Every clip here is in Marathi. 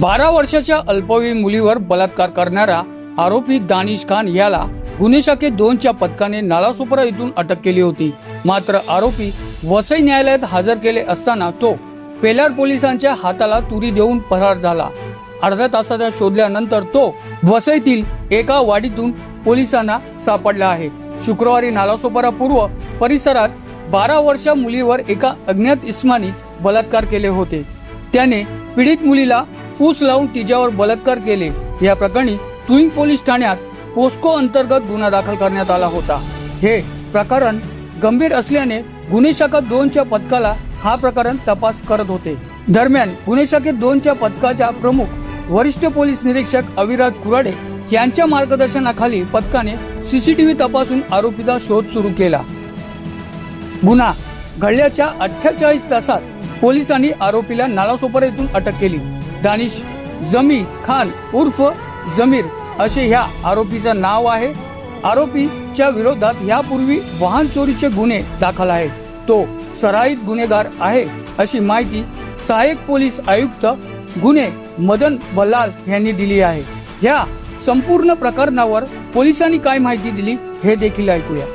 बारा वर्षाच्या अल्पवयीन मुलीवर बलात्कार करणारा आरोपी दानिश खान याला गुन्हे शाखे दोनच्या पथकाने नालासोपरा इथून अटक केली होती. मात्र आरोपी वसई न्यायालयात हजर केले असताना तो पेलार पोलिसांच्या हाताला तुरी देऊन फरार झाला. अर्ध्या तासाच्या शोधल्यानंतर तो वसईतील एका वाडीतून पोलिसांना सापडला आहे. शुक्रवारी नालासोपारा पूर्व परिसरात बारा वर्ष मुलीवर एका अज्ञात इस्मानी बलात्कार केले होते. त्याने पीडित मुलीला फूस लावून तिच्यावर बलात्कार केले. या प्रकरणी तुईंग पोलीस ठाण्यात पोस्को अंतर्गत गुन्हा दाखल करण्यात आला होता. हे प्रकरण गंभीर असल्याने गुन्हे शाखा दोनच्या पथकाला हा प्रकरण तपास करत होते. दरम्यान गुन्हे शाखेत दोनच्या पथकाच्या प्रमुख वरिष्ठ पोलीस निरीक्षक अविराज कुराडे यांच्या मार्गदर्शनाखाली पथकाने सीसीटीव्ही तपासून आरोपीचा शोध सुरू केला. गुन्हा घडल्याच्या अठ्ठेचाळीस तासात पोलिसांनी आरोपीला नालासोपारा येथून अटक केली. दानिश जमी खान उर्फ जमीर असे ह्या आरोपीचं नाव आहे. आरोपीच्या विरोधात यापूर्वी वाहन चोरीचे गुन्हे दाखल आहेत. तो सराईत गुन्हेगार आहे अशी माहिती सहाय्यक पोलीस आयुक्त गुन्हे मदन बल्लाल यांनी दिली आहे. ह्या संपूर्ण प्रकरणावर पोलिसांनी काय माहिती दिली हे देखील ऐकूया.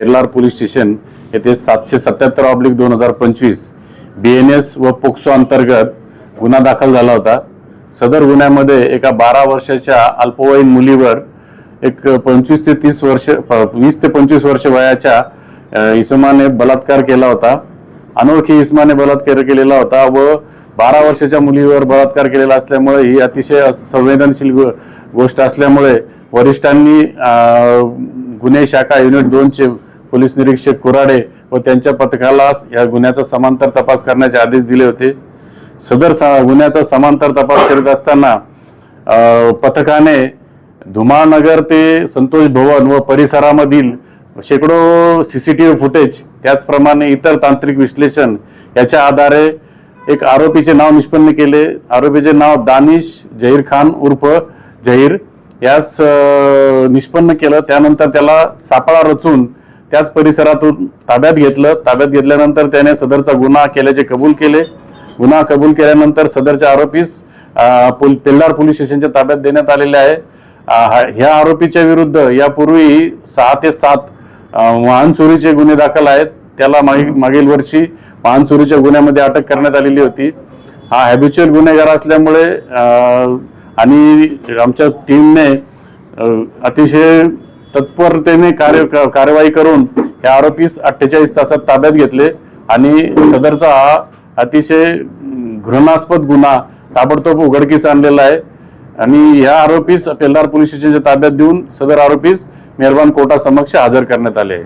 एल्लार पोलीस स्टेशन येथे सातशे सत्याहत्तर ऑब्लिक दोन हजार पंचवीस बी एन एस व पोक्सो अंतर्गत गुन्हा दाखल झाला होता. सदर गुन्ह्यामध्ये एका बारा वर्षाच्या अल्पवयीन मुलीवर एक पंचवीस ते तीस वर्ष वीस ते पंचवीस वर्ष वयाच्या इसमाने बलात्कार केला होता. अनोळखी इसमाने बलात्कार केलेला होता व बारा वर्षाच्या मुलीवर बलात्कार केलेला असल्यामुळे ही अतिशय संवेदनशील गो- गोष्ट असल्यामुळे वरिष्ठांनी गुन्हे शाखा युनिट दोनचे पोलीस निरीक्षक कुराडे व त्यांच्या पथकाला या गुन्ह्याचा समांतर तपास करण्याचे आदेश दिले होते. सदर गुन्ह्याचा समांतर तपास करीत असताना पथकाने धुमाळनगर ते संतोष भवन व परिसरामधील शेकडो सीसीटीव्ही फुटेज त्याचप्रमाणे इतर तांत्रिक विश्लेषण याच्या आधारे एक आरोपीचे नाव निष्पन्न केले. आरोपीचे नाव दानिश जहीर खान उर्फ जहीर. यास निष्पन्न केलं. त्यानंतर त्याला सापळा रचून त्याच परिसरातून ताब्यात घेतलं. ताब्यात घेतल्यानंतर त्याने सदरचा गुन्हा केल्याचे कबूल केले. गुन्हा कबूल केल्यानंतर सदरच्या आरोपीस पेल्लार पोलीस स्टेशनच्या ताब्यात देण्यात आलेले आहे. ह्या आरोपीच्या विरुद्ध यापूर्वी सहा ते सात वाहन चोरीचे गुन्हे दाखल आहेत. त्याला मागील मागील वर्षी वाहन चोरीच्या गुन्ह्यामध्ये अटक करण्यात आलेली होती. हा हॅबिच्युअल गुन्हेगार असल्यामुळे आणि आमच्या टीमने अतिशय तत्परतेने कार्य कारवाई कार्यवाही करून या आरोपीस अठ्ठेचाळीस तासात ताब्यात घेतले आणि सदरचा हा अतिशय घृणास्पद गुन्हा ताबडतोब उघडकीस आणलेला आहे. आणि या आरोपीस पेल्लार पोलीस स्टेशनच्या ताब्यात देऊन सदर आरोपीस मेहरबान कोर्टासमक्ष हजर करण्यात आले आहे.